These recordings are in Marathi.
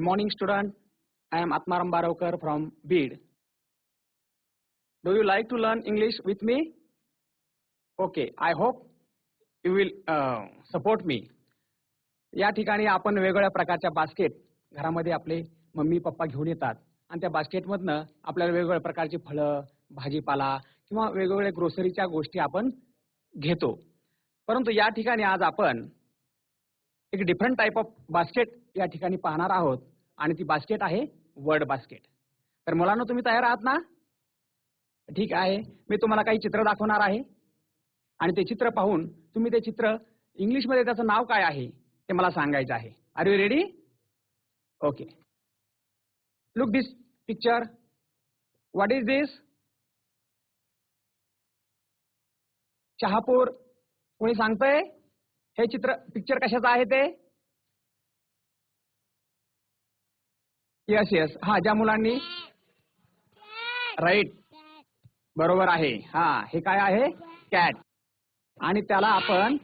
Good morning, student. I am Atmaram Baravkar from Bid. Do you like to learn English with me? Okay, I hope you will uh, support me. या ठिकाणी आपण वेगवेगळ्या प्रकारच्या बास्केट घरामध्ये आपले मम्मी पप्पा घेऊन येतात आणि त्या बास्केटमधनं आपल्याला वेगवेगळ्या प्रकारची फळं भाजीपाला किंवा वेगवेगळ्या ग्रोसरीच्या गोष्टी आपण घेतो परंतु या ठिकाणी आज आपण एक डिफरंट टाईप ऑफ बास्केट या ठिकाणी पाहणार आहोत आणि ती बास्केट आहे वर्ड बास्केट तर मुलांना तुम्ही तयार आहात ना? ठीक आहे. मी तुम्हाला काही चित्र दाखवणार आहे. आणि ते चित्र पाहून तुम्ही ते चित्र इंग्लिशमध्ये त्याचं नाव काय आहे ते मला सांगायचं आहे. Are you ready okay look this picture what is this Shahapur कोणी सांगतंय? हे चित्र पिक्चर कशाचं आहे ते? यस यस हा ज्या मुलांनी राईट बरोबर आहे. हा हे काय आहे? कॅट आणि त्याला आपण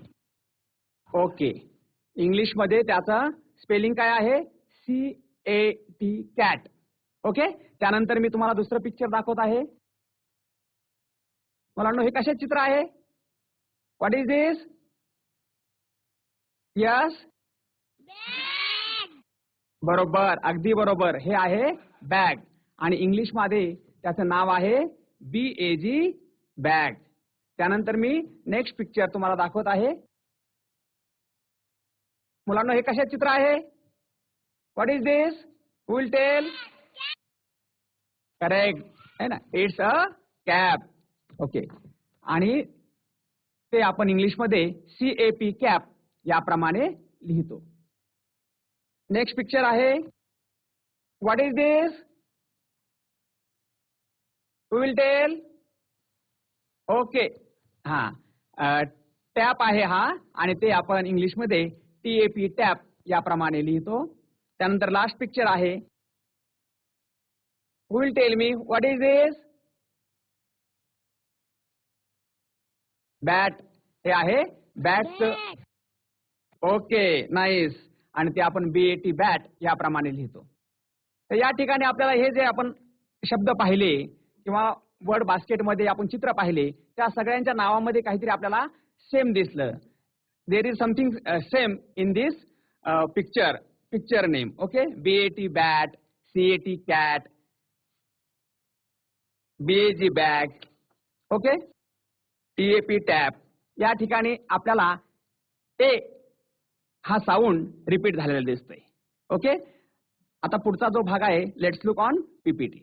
ओके इंग्लिशमध्ये त्याचं स्पेलिंग काय आहे? C A T cat okay त्यानंतर मी तुम्हाला दुसरं पिक्चर दाखवत आहे. मुलांना हे कशात चित्र आहे? व्हॉट इज दिस यस बरोबर अगदी बरोबर. हे आहे बॅग आणि इंग्लिशमध्ये त्याचं नाव आहे बी ए जी बॅग त्यानंतर मी नेक्स्ट पिक्चर तुम्हाला दाखवत आहे. मुलांना हे कशा चित्र आहे? What is this will tell correct है ना? इट्स अ कॅप ओके आणि ते आपण इंग्लिशमध्ये सी ए पी कॅप याप्रमाणे लिहितो. नेक्स्ट पिक्चर आहे. What is this will tell okay हा. टॅप आहे हा आणि ते आपण इंग्लिशमध्ये टी ए पी टॅप याप्रमाणे लिहितो. त्यानंतर लास्ट पिक्चर आहे. Will tell me what is this bat हे आहे. बॅटचं ओके नाईस आणि ते आपण बी ए टी बॅट याप्रमाणे लिहितो. तर या ठिकाणी आपल्याला हे जे आपण शब्द पाहिले किंवा वर्ड बास्केटमध्ये आपण चित्र पाहिले त्या सगळ्यांच्या नावामध्ये काहीतरी आपल्याला सेम दिसलं. There is something same in this picture picture name okay B A T bat C A T cat B A G bag okay T A P tap या ठिकाणी आपल्याला ए हा साऊंड रिपीट झालेला दिसतोय. ओके? आता पुढचा जो भाग आहे लेट्स लुक ऑन पीपीटी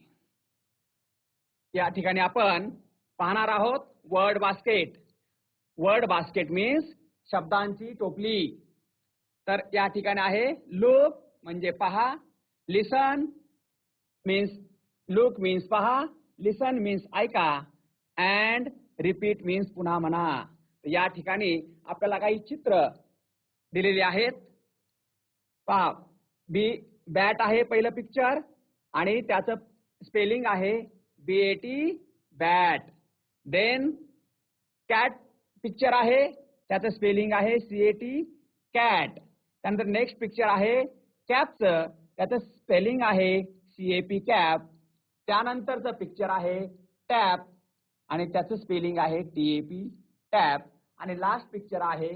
या ठिकाणी आपण पाहणार आहोत word basket word basket means शब्दांची टोपली. तर या ठिकाणी आहे लुक म्हणजे पहा. लिसन मीन्स लुक मीन्स पहा. लिसन मीन्स ऐका. अँड रिपीट मीन्स पुन्हा म्हणा. या ठिकाणी आपल्याला काही चित्र दिलेले आहेत. पहा बी बॅट आहे पहिलं पिक्चर आणि त्याचं स्पेलिंग आहे B A T bat then cat picture आहे त्याचं स्पेलिंग आहे सी ए टी कॅट त्यानंतर नेक्स्ट पिक्चर आहे कॅपचं त्याचं स्पेलिंग आहे सी ए पी कॅप त्यानंतरचं पिक्चर आहे टॅप आणि त्याचं स्पेलिंग आहे टी ए पी टॅप आणि लास्ट पिक्चर आहे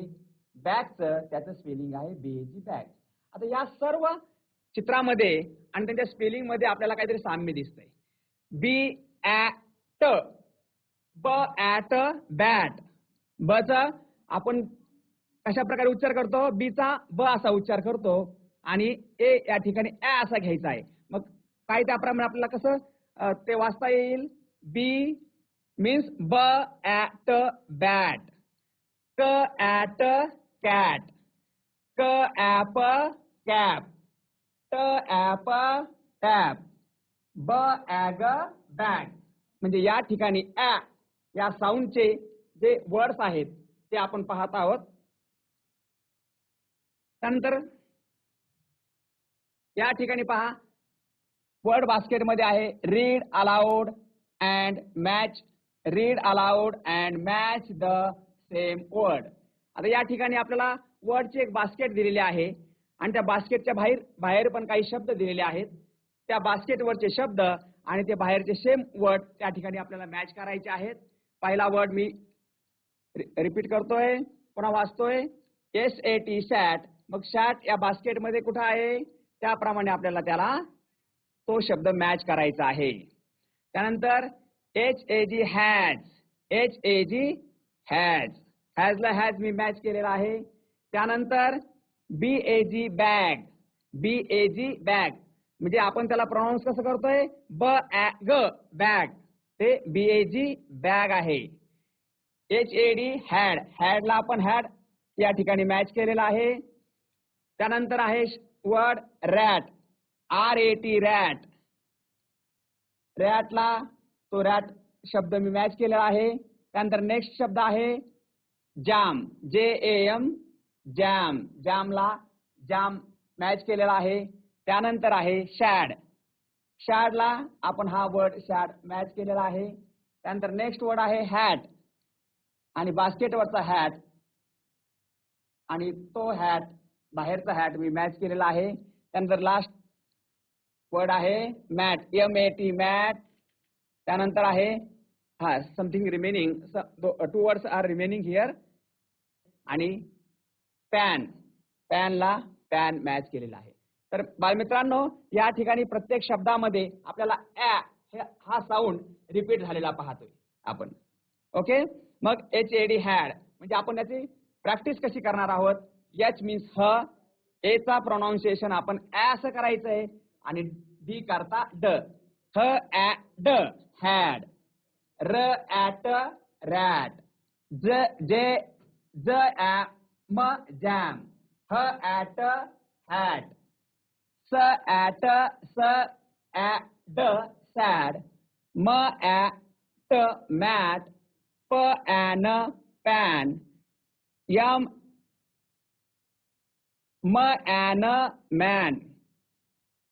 बॅगचं त्याचं स्पेलिंग आहे बी बॅग आता या सर्व चित्रामध्ये आणि त्यांच्या स्पेलिंगमध्ये आपल्याला काहीतरी साम्य दिसतंय. B at b at bat b च आपण कशा प्रकारे उच्चार करतो? बीचा ब असा उच्चार करतो आणि ए या ठिकाणी ॲ असा घ्यायचा आहे. मग काय त्याप्रमाणे आपल्याला कसं ते वाचता येईल? बी मीन्स ब ॲट बॅट क ॲट कॅट क ॲप कॅप ट ॲप टॅप ब ॲग बॅग म्हणजे या ठिकाणी ॲ या साऊंडचे जे वर्ड्स आहेत ते आपण पाहत आहोत. त्यानंतर या ठिकाणी पहा. वर्ड बास्केटमध्ये आहे read aloud and match read aloud and match the same word आता या ठिकाणी आपल्याला वर्डचे एक बास्केट दिलेली आहे. आणि त्या बास्केटच्या बाहेर बाहेर पण काही शब्द दिलेले आहेत. त्या बास्केटवरचे शब्द आणि ते बाहेरचे सेम वर्ड त्या ठिकाणी आपल्याला मॅच करायचे आहेत. पहिला वर्ड मी रिपीट करतोय. पुन्हा वाचतोय. एस ए टी सॅट मग सॅट या बास्केटमध्ये कुठं आहे? त्याप्रमाणे आपल्याला त्याला तो शब्द मॅच करायचा आहे. त्यानंतर H A G hag H A G hag हॅजला hag मी मॅच केलेला आहे. त्यानंतर बी A G bag B A G bag म्हणजे आपण त्याला प्रोनाऊन्स कसं करतोय? ब ग बॅग ते बी ए जी बॅग आहे. एच ए डी हॅड हॅडला आपण हॅड या ठिकाणी मॅच केलेला आहे. त्यानंतर आहे word rat R A T rat रॅटला तो रॅट शब्द मी मॅच केलेला आहे. त्यानंतर नेक्स्ट शब्द आहे jam J A M jam जॅमला jam match केलेला आहे. त्यानंतर आहे शॅड. शॅडला आपण हा वर्ड शॅड मॅच केलेला आहे. त्यानंतर नेक्स्ट वर्ड आहे हॅट आणि बास्केटवरचा हॅट आणि तो हॅट बाहेरचा हॅट मी मॅच केलेला आहे. त्यानंतर लास्ट वर्ड आहे mat M A T mat त्यानंतर आहे हा something remaining two words are remaining here आणि पॅन पॅनला पॅन मॅच केलेला आहे. तर बालमित्रांनो या ठिकाणी प्रत्येक शब्दामध्ये आपल्याला ऍ हा साऊंड रिपीट झालेला पाहतोय आपण. ओके मग एच ए डी हॅड म्हणजे आपण याची प्रॅक्टिस कशी करणार आहोत? एच मीन्स ह ए चा प्रोनाऊन्सिएशन आपण ऍ असं करायचं आहे आणि डी करता ड. ह ॲ ड हॅड र ॲट रॅट ज जे ज ऍ म जॅम ह ऍट हॅट स ऍट स ऍ ड सॅड म ऍ ट मॅट प an pan M m an man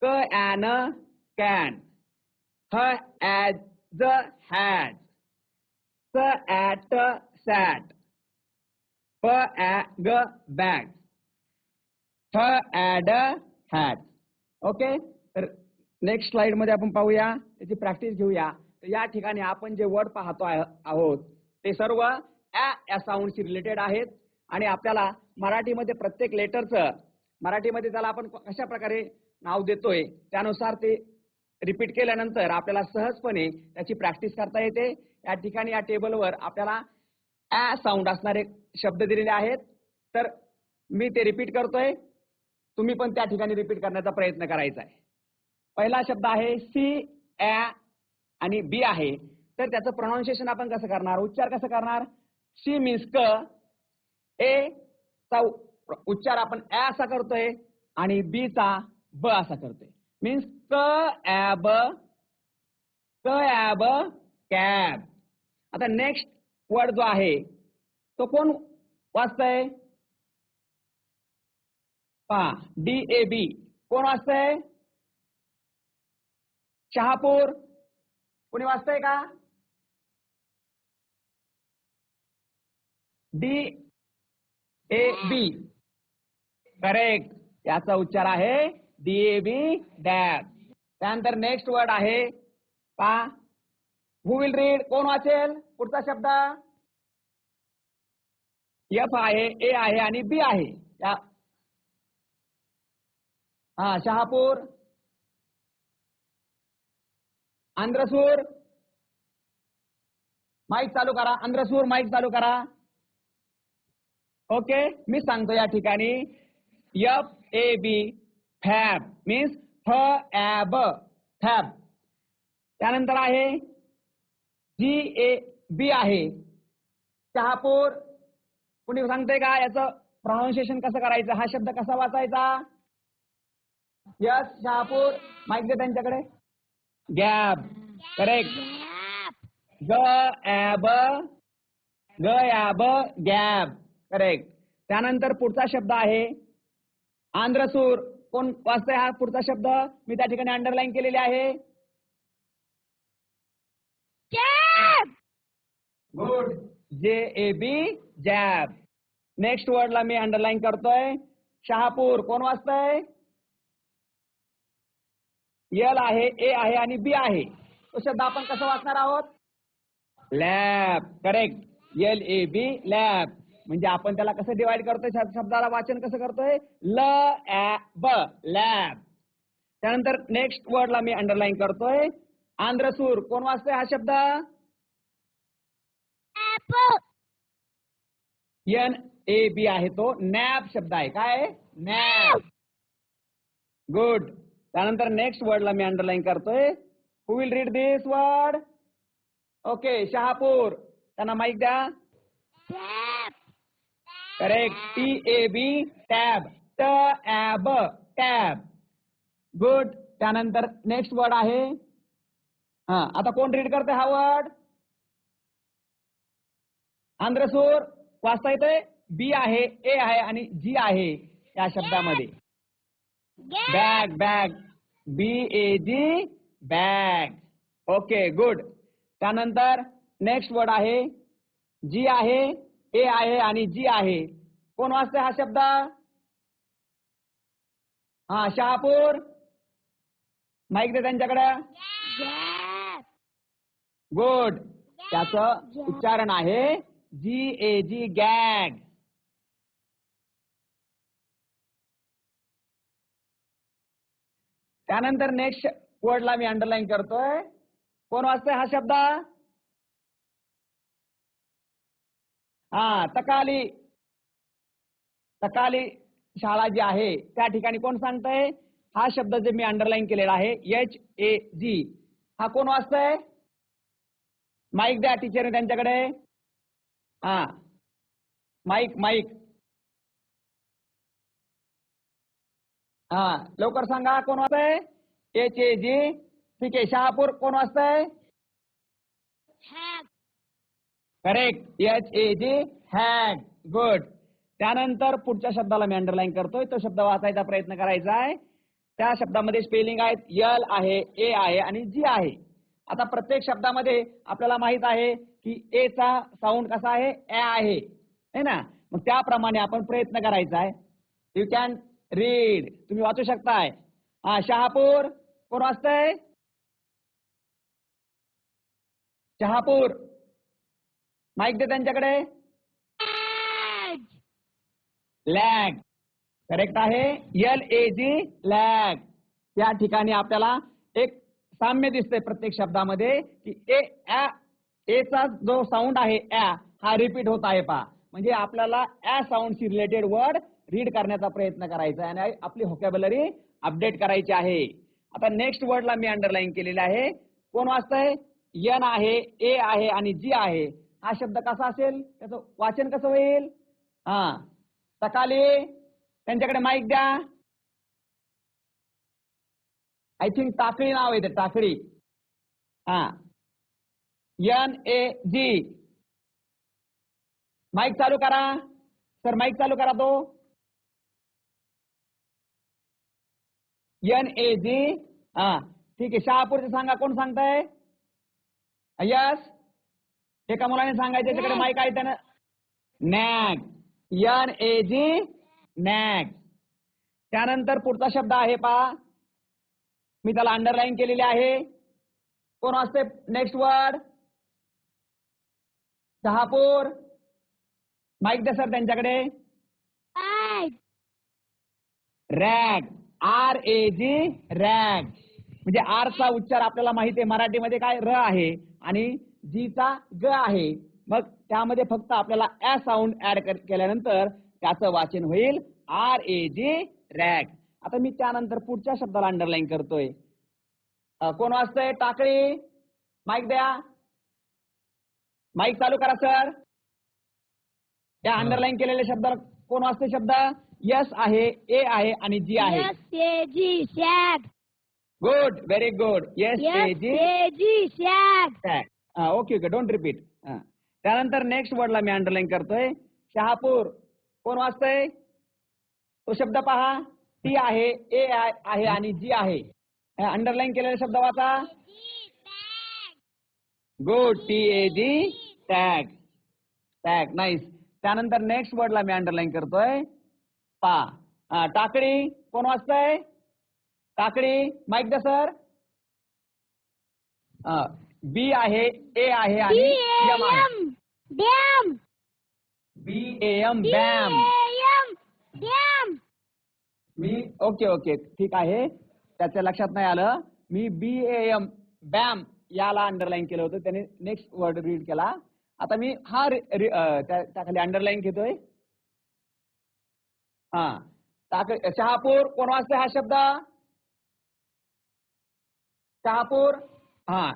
c an can h as has s at sat. P the g bag. H ad hat okay? तर नेक्स्ट स्लाइडमध्ये आपण पाहूया त्याची प्रॅक्टिस घेऊया. तर या ठिकाणी आपण जे वर्ड पाहतो आहोत ते सर्व ॲ या साऊंडशी रिलेटेड आहेत. आणि आपल्याला मराठीमध्ये प्रत्येक लेटरचं मराठीमध्ये त्याला आपण कशा प्रकारे नाव देतोय त्यानुसार ते रिपीट केल्यानंतर आपल्याला सहजपणे त्याची प्रॅक्टिस करता येते. या ठिकाणी या टेबलवर आपल्याला ॲ साऊंड असणारे शब्द दिलेले आहेत. तर मी ते रिपीट करतोय. तुम्ही पण त्या ठिकाणी रिपीट करण्याचा प्रयत्न करायचा आहे. पहिला शब्द आहे सी ॲ आणि बी आहे. तर त्याचं प्रोनाऊन्सिएशन आपण कसं करणार? उच्चार कसं करणार? सी मीन्स क ए चा उच्चार आपण ॲ असा करतोय आणि बी चा ब असा करतोय. Means c ab c ab cab आता नेक्स्ट वर्ड जो आहे तो कोण वाचतंय? पहा डी ए बी कोण वाचतय? शहापूर. कोणी वाचतंय का? डी ए बी करेक्ट याचा उच्चार आहे डी ए बी डॅब त्यानंतर नेक्स्ट वर्ड आहे पा. हु विल रीड कोण वाचेल? पुढचा शब्द. एफ आहे ए आहे आणि बी आहे. हा शहापूर. आंध्रसूर. माईक चालू करा. आंध्रसूर माईक चालू करा. ओके मी सांगतो या ठिकाणी. F A B fab means फ ॲब फॅब त्यानंतर आहे जी ए बी आहे. शहापूर कुणी सांगतंय का? याचं प्रोनाऊन्सिएशन कसं करायचं? हा शब्द कसा वाचायचा? यस शहापूर माईक दे त्यांच्याकडे. गॅब करेक्ट ग ॲब ग ॲब गॅब करेक्ट त्यानंतर पुढचा शब्द आहे आंध्रसूर. कोण वाचतंय हा पुढचा शब्द? मी त्या ठिकाणी अंडरलाईन केलेले आहे. Good J A B jab. Next वर्डला मी अंडरलाईन करतोय. शहापूर कोण वाचतंय? यल आहे ए आहे आणि बी आहे. तो शब्द आपण कसं वाचणार आहोत? Lab correct L A B lab म्हणजे आपण त्याला कसं डिवाइड करतोय? शब- शब्दाला वाचन कसं करतोय? ल ब लॅब. त्यानंतर नेक्स्ट वर्डला मी अंडरलाईन करतोय. आंध्रसूर कोण वाचतोय हा शब्द? एन ए बी आहे तो. नॅब शब्द आहे. काय नॅब गुड त्यानंतर नेक्स्ट वर्डला मी अंडरलाईन करतोय. Who will read this word okay Shahapur. त्यांना माईक द्या. Correct T A B tab t ab tab good त्यानंतर नेक्स्ट वर्ड आहे. हा आता कोण रीड करते हा वर्ड आंध्रसूर वाचता येते बी आहे ए आहे आणि जी आहे या शब्दामध्ये. Bag bag B A G bag okay good त्यानंतर नेक्स्ट वर्ड आहे. जी आहे. हे आहे आणि जी आहे. कोण वाचते हा शब्द? हा शहापूर? माहीत दे त्यांच्याकडे? गुड. त्याच उच्चारण आहे जी ए जी गॅग. त्यानंतर नेक्स्ट वर्डला मी अंडरलाईन करतोय. कोण वाचतोय हा शब्द? हा तकाली तकाली शाळा जी आहे त्या ठिकाणी कोण सांगतंय? हा शब्द जे मी अंडरलाईन केलेला आहे एच ए जी हा कोण वाचतय? माईक द्या टीचरने त्यांच्याकडे. हा माईक माईक. हा लवकर सांगा कोण वाचतंय? एच ए जी ठीक आहे शहापूर कोण वाचतंय? Correct H A G hag good त्यानंतर पुढच्या शब्दाला मी अंडरलाईन करतोय. तो शब्द वाचायचा प्रयत्न करायचा आहे. त्या शब्दामध्ये स्पेलिंग आहेत यल आहे ए आहे आणि जी आहे. आता प्रत्येक शब्दामध्ये आपल्याला माहीत आहे की ए चा साऊंड कसा आहे? ए आहे. है ना? मग त्याप्रमाणे आपण प्रयत्न करायचा आहे. यू कॅन रीड तुम्ही वाचू शकताय. हा शहापूर. कोण वाचतंय? शहापूर. माईक दे त्यांच्याकडे. लॅग करेक्ट आहे. एल ए जी लॅग या ठिकाणी आपल्याला एक साम्य दिसतंय प्रत्येक शब्दामध्ये की ए एचा ए चा जो साऊंड आहे ऍ हा रिपीट होत आहे पा म्हणजे आपल्याला ॲ साऊंडशी रिलेटेड वर्ड रीड करण्याचा प्रयत्न करायचा आहे आणि आपली होकॅबलरी अपडेट करायची आहे. आता नेक्स्ट वर्डला मी अंडरलाईन केलेलं आहे. कोण वाचतंय? यन आहे ए आहे आणि जी आहे. हा शब्द कसा असेल? त्याचं वाचन कसं होईल? हा. सकाळी त्यांच्याकडे माईक द्या. आय थिंक टाकळी नाव आहे ते टाकळी. हा. एन ए जी माईक चालू करा. सर माईक चालू करा तो. एन ए जी हा. ठीक आहे. शहापूरचे सांगा कोण सांगताय? यस एका मुलाने सांगायचं त्याच्याकडे माईक आहे त्यानं. नॅग एन ए जी नॅग त्यानंतर पुढचा शब्द आहे पा मी त्याला अंडरलाईन केलेले आहे. कोण असते नेक्स्ट वर्ड शहापूर माईक द्या सर त्यांच्याकडे. Rag R A G rag म्हणजे आर चा उच्चार आपल्याला माहिती आहे. मराठीमध्ये काय? र आहे. आणि जी चा ग आहे. मग त्यामध्ये फक्त आपल्याला ऍ साऊंड ऍड केल्यानंतर त्याचं वाचन होईल आर ए जी रॅग आता मी त्यानंतर पुढच्या शब्दाला अंडरलाईन करतोय. कोण वाचतंय टाकळी. माईक द्या. माईक चालू करा सर त्या अंडरलाईन केलेल्या शब्दाला कोण वाचते शब्द? यस आहे ए आहे आणि जी आहे. Good very good yes A G shag, okay okay don't repeat त्यानंतर नेक्स्ट वर्डला मी अंडरलाईन करतोय. शहापूर. कोण वाचतय? तो शब्द पहा. टी आहे ए आहे आणि जी आहे. अंडरलाईन केलेला शब्द वाचा. Good T A G tag tag nice त्यानंतर नेक्स्ट वर्डला मी अंडरलाईन करतोय. पा. हा टाकळी कोण वाचतय? टाकळी माईक द सर बी आहे ए आहे आणि आहे. बी ए एम बॅम मी ओके ओके ठीक आहे. त्याच्या लक्षात नाही आलं. मी बी ए एम बॅम याला अंडरलाईन केलं होतं. त्याने नेक्स्ट वर्ड रीड केला. आता मी हा त्याखाली अंडरलाईन घेतोय. हा. टाक शहापूर कोण वाचतंय हा शब्द? शहापूर? हा.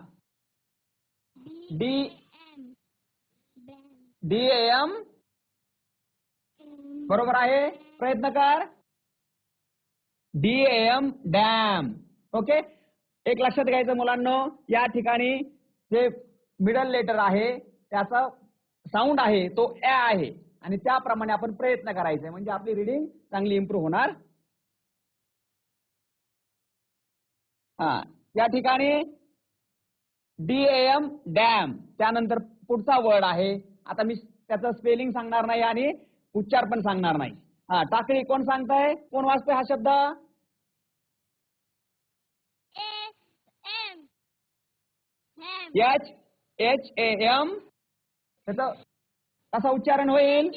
डी M डी एम बरोबर आहे. प्रयत्न कर. डी एम डॅम ओके एक लक्षात घ्यायचं मुलांना या ठिकाणी जे मिडल लेटर आहे त्याचा साऊंड आहे तो ए आहे. आणि त्याप्रमाणे आपण प्रयत्न करायचा. म्हणजे आपली रिडिंग चांगली इम्प्रूव्ह होणार. हा. या ठिकाणी डी एम डॅम त्यानंतर पुढचा वर्ड आहे. आता मी त्याचं स्पेलिंग सांगणार नाही आणि उच्चार पण सांगणार नाही. हा टाकळी कोण सांगताय? कोण वाचतंय हा शब्द? एच एच ए एम त्याचं कसा उच्चारण होईल?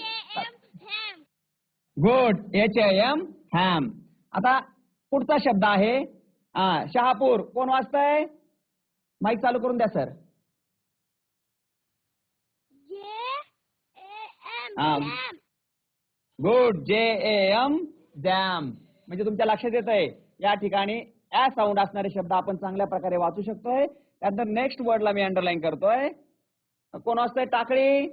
Good H A M ham आता पुढचा शब्द आहे. हा शहापूर. कोण वाचतंय? माईक चालू करून द्या sir. Good. J A M dam म्हणजे तुमच्या लक्षात येत आहे या ठिकाणी ऍ साऊंड असणारे शब्द आपण चांगल्या प्रकारे वाचू शकतोय. त्यानंतर नेक्स्ट वर्डला मी अंडरलाईन करतोय. कोण वाचतंय Takali.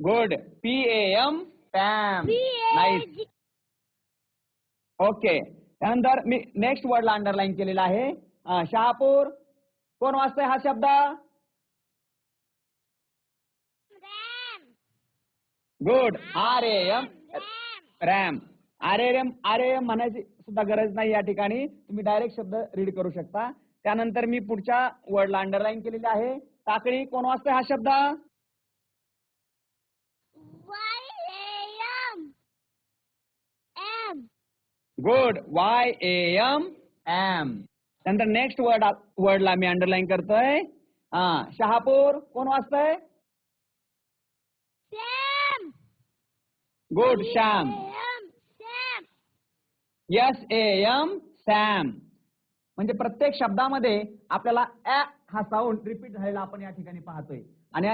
Good. P A M pam nice okay. त्यानंतर मी नेक्स्ट वर्डला अंडरलाईन केलेला आहे. शहापूर. कोण वाचतंय हा शब्द? Good R A M. Ram. R M R M म्हणायची सुद्धा गरज नाही या ठिकाणी. तुम्ही डायरेक्ट शब्द रीड करू शकता. त्यानंतर मी पुढच्या वर्डला अंडरलाईन केलेले आहे. टाकळी कोण वाचतंय हा शब्द? Good Y A M M त्यानंतर नेक्स्ट वर्ड वर्डला मी अंडरलाईन करतोय. हा शहापूर कोण वाचतंय? Good Shyam S A M sam म्हणजे प्रत्येक शब्दामध्ये आपल्याला ऍ हा साऊंड रिपीट झालेला आपण या ठिकाणी पाहतोय. आणि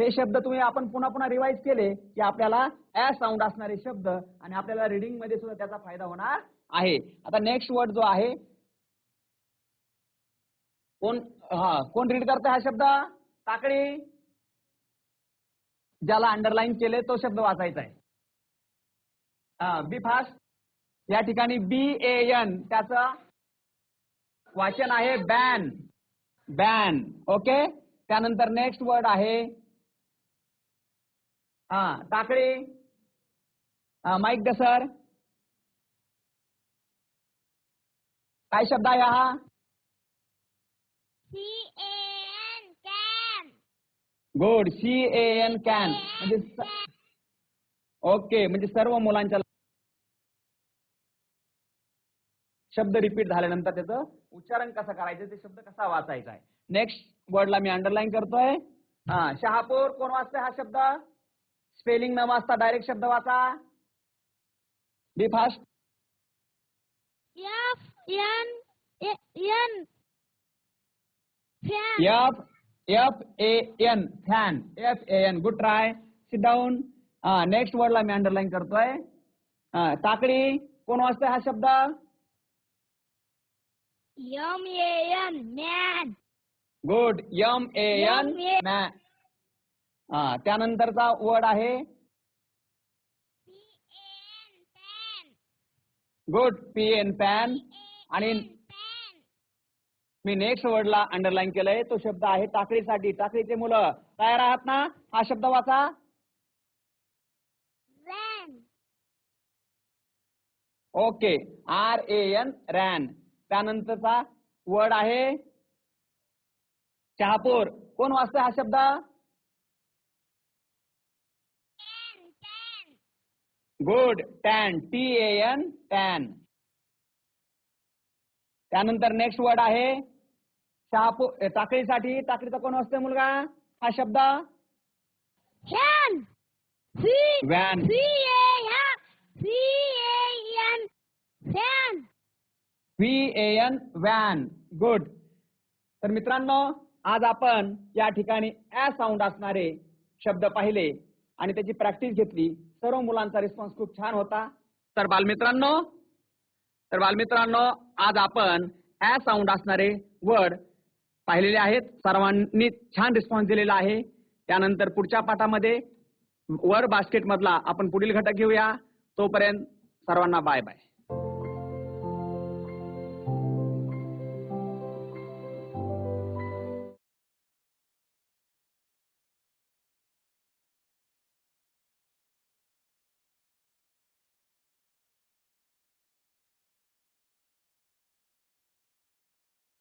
हे शब्द तुम्ही आपण पुन्हा पुन्हा रिवाइज केले की आपल्याला ए साऊंड असणारे शब्द आणि आपल्याला रिडिंगमध्ये सुद्धा त्याचा फायदा होणार आहे. आता नेक्स्ट वर्ड जो आहे कोण हा कोण रीड करतोय हा शब्द? टाकळी ज्याला अंडरलाईन केले तो शब्द वाचायचा आहे. हा बी फास्ट या ठिकाणी बी ए एन त्याच वाचन आहे बॅन बॅन ओके त्यानंतर नेक्स्ट वर्ड आहे हा टाकळी हा माईक द सर काय शब्द आहे हा? Good C A N can म्हणजे ओके म्हणजे सर्व मुलांच्या शब्द रिपीट झाल्यानंतर त्याचं उच्चारण कसं करायचं ते शब्द कसा वाचायचा आहे? नेक्स्ट वर्डला मी अंडरलाईन करतोय. हा शहापूर कोण वाचतोय हा शब्द? स्पेलिंग न वाचता डायरेक्ट शब्द वाचा. Be fast F F A N fan F A N good try sit down next वर्डला मी अंडरलाईन करतोय. हा, टाकळी कोण वाचतोय हा शब्द? M A N man. Good yum A N Yum, yeah. मॅ हा त्यानंतरचा वर्ड आहे? गुड पी एन पॅन आणि मी नेक्स्ट वर्डला अंडरलाईन केलंय. तो शब्द आहे टाकळीसाठी. टाकळीचे मुलं तयार आहात ना? हा शब्द वाचा. Okay R A N ran त्यानंतरचा वर्ड आहे? शहापूर कोण वाचतोय हा शब्द? Good tan T N tan. त्यानंतर नेक्स्ट वर्ड आहे शहापू अ, टाकळीसाठी. टाकळीचा कोण असतोय मुलगा? हा शब्द. V A N van good तर मित्रांनो आज आपण या ठिकाणी ऍ साऊंड असणारे शब्द पाहिले आणि त्याची प्रॅक्टिस घेतली. सर्व मुलांचा रिस्पॉन्स खूप छान होता. तर बालमित्रांनो तर बालमित्रांनो आज आपण ऍ साऊंड असणारे वर्ड पाहिलेले आहेत. सर्वांनी छान रिस्पॉन्स दिलेला आहे. त्यानंतर पुढच्या पाठामध्ये वर बास्केट मधला आपण पुढील घटक घेऊया. तोपर्यंत सर्वांना बाय बाय